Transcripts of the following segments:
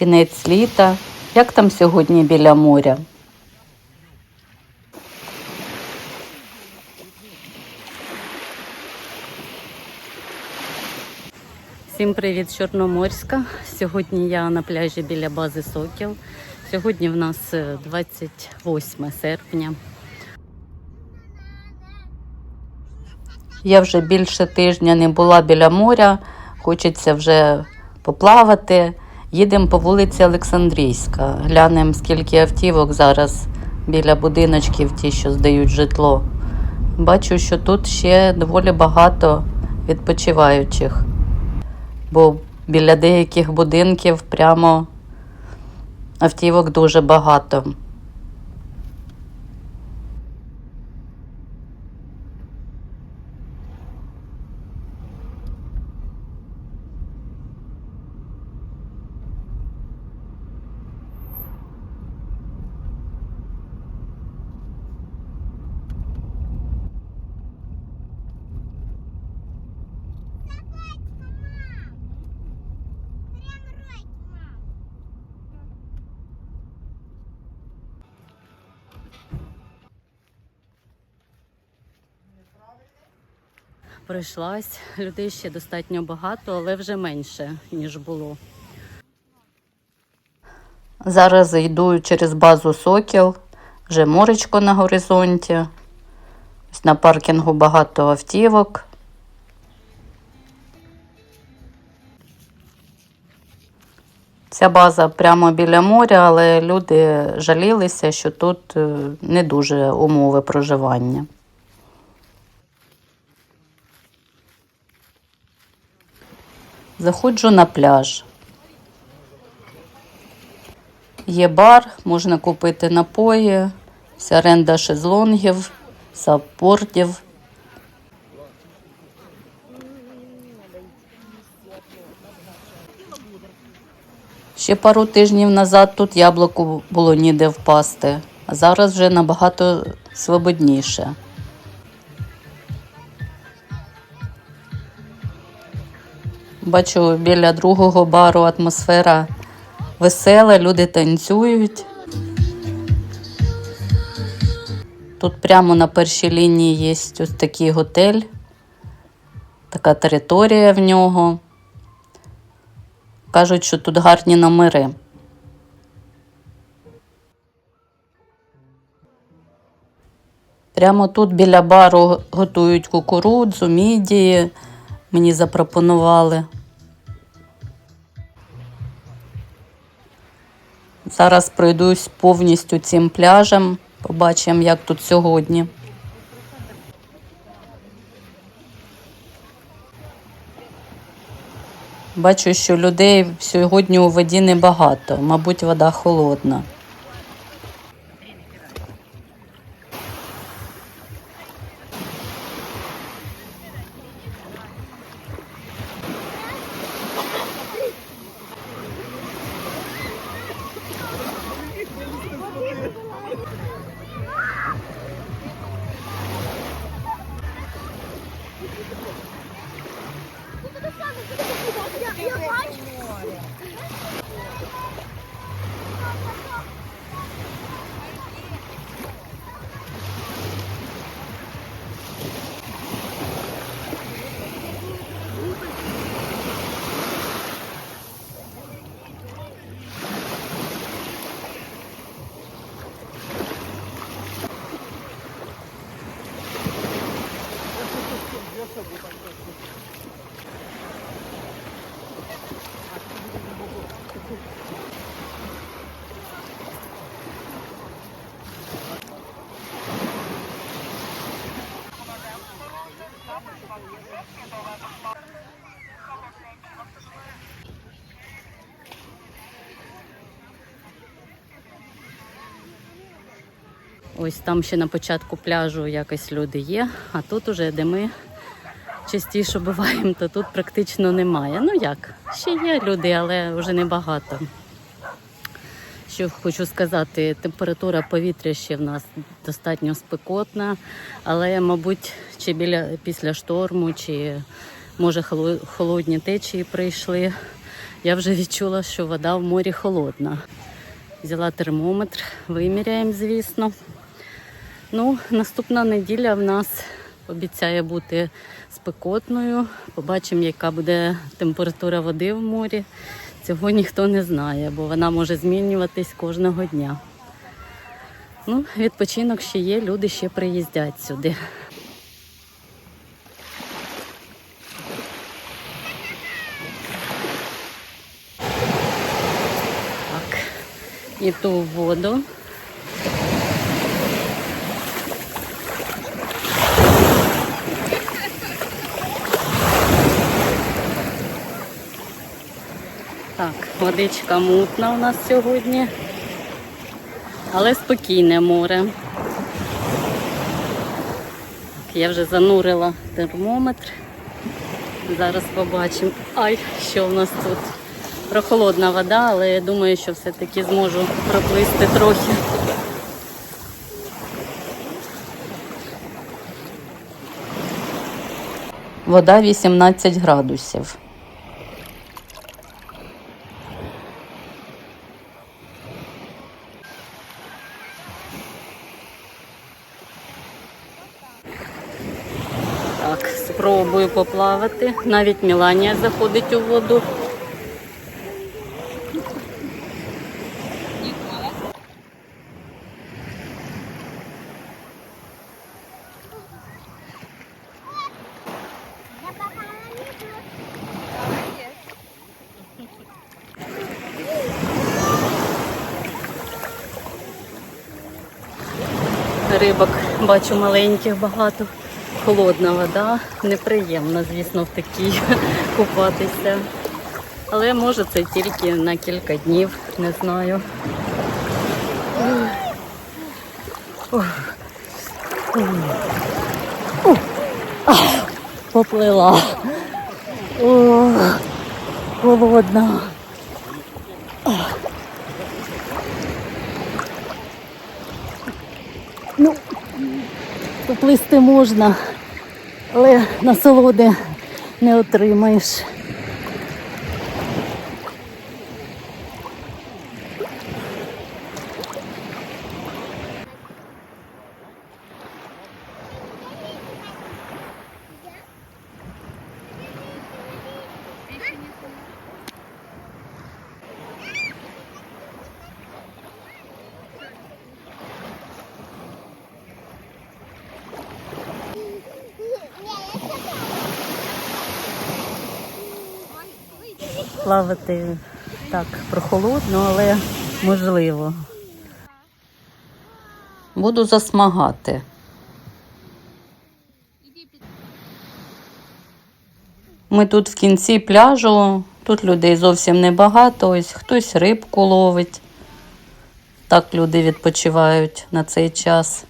Кінець літа. Як там сьогодні біля моря? Всім привіт Чорноморська. Сьогодні я на пляжі біля бази Сокіл. Сьогодні в нас е, 28 серпня. Я вже більше тижня не була біля моря, хочеться вже поплавати. Їдемо по вулиці Олександрійська. Глянемо, скільки автівок зараз біля будиночків, ті, що здають житло. Бачу, що тут ще доволі багато відпочиваючих, бо біля деяких будинків прямо автівок дуже багато. Прийшлась. Людей ще достатньо багато, але вже менше, ніж було. Зараз йду через базу Сокіл, вже моречко на горизонті. На паркінгу багато автівок. Ця база прямо біля моря, але люди жалілися, що тут е, не дуже умови проживання. Заходжу на пляж. Є бар, можна купити напої, вся оренда шезлонгів, саппортів. Ще пару тижнів назад тут яблуку було ніде впасти, а зараз вже набагато свободніше. Бачу, біля другого бару атмосфера весела, люди танцюють. Тут прямо на першій лінії є ось такий готель, така територія в нього. Кажуть, що тут гарні номери. Прямо тут біля бару готують кукурудзу, мідії. Мені запропонували. Зараз пройдусь повністю цим пляжем. Побачимо, як тут сьогодні. Бачу, що людей сьогодні у воді небагато, мабуть, вода холодна. Ось там ще на початку пляжу якось люди є, а тут уже, де ми частіше буваємо, то тут практично немає. Ну як, ще є люди, але вже небагато. Що хочу сказати, температура повітря ще в нас достатньо спекотна, але, мабуть, чи біля після шторму, чи може холодні течії прийшли. я вже відчула, що вода в морі холодна. Взяла термометр, виміряємо, звісно. Ну, наступна неділя в нас обіцяє бути спекотною. Побачимо, яка буде температура води в морі. Цього ніхто не знає, бо вона може змінюватись кожного дня. Ну, відпочинок ще є, люди ще приїздять сюди. Так, і ту воду. Так, водичка мутна у нас сьогодні, але спокійне море. Я вже занурила термометр. Зараз побачимо. Ай, що в нас тут. Прохолодна вода, але я думаю, що все-таки зможу проплисти трохи. Вода 18 градусів. Так, спробую поплавати. Навіть Міланія заходить у воду. Рибок бачу маленьких багато. Холодна вода, неприємно, звісно, в такій купатися. Але може це тільки на кілька днів, не знаю. Поплила. О, холодна. Ну, поплисти можна, але насолоди не отримаєш. Плавати так прохолодно, але можливо. Буду засмагати. Ми тут в кінці пляжу, тут людей зовсім небагато, ось хтось рибку ловить. Так люди відпочивають на цей час.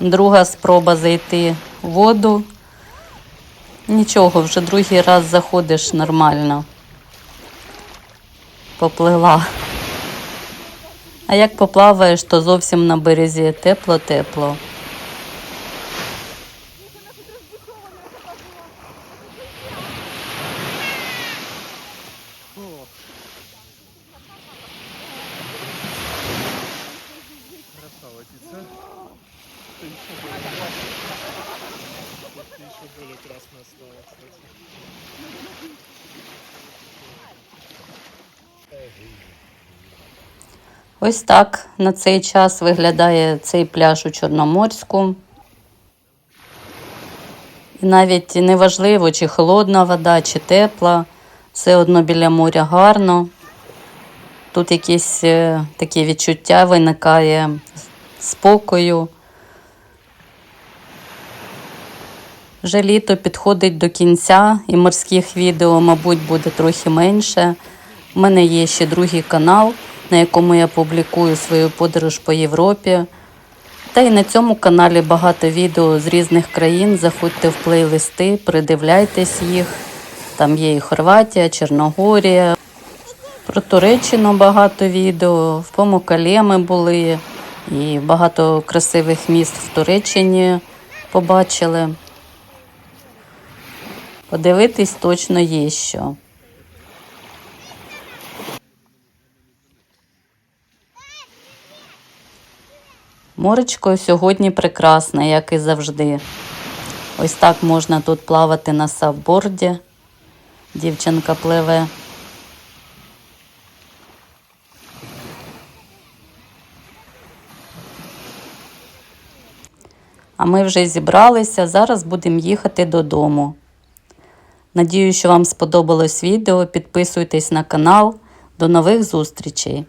Друга спроба зайти в воду. Нічого, вже другий раз заходиш нормально. Поплила. А як поплаваєш, то зовсім на березі тепло-тепло. Более красная стала. Ось так на цей час виглядає цей пляж у Чорноморську. І навіть неважливо, чи холодна вода, чи тепла, все одно біля моря гарно. Тут якесь е, таке відчуття виникає спокою. Вже літо підходить до кінця, і морських відео, мабуть, буде трохи менше. У мене є ще другий канал, на якому я публікую свою подорож по Європі. Та й на цьому каналі багато відео з різних країн. Заходьте в плейлисти, придивляйтесь їх. Там є і Хорватія, Чорногорія. Про Туреччину багато відео, в Помокале ми були, і багато красивих міст в Туреччині побачили. Подивитись точно є що. Моречко сьогодні прекрасне, як і завжди. Ось так можна тут плавати на савборді. Дівчинка пливе. А ми вже зібралися. Зараз будемо їхати додому. Надію, що вам сподобалось відео. Підписуйтесь на канал. До нових зустрічей!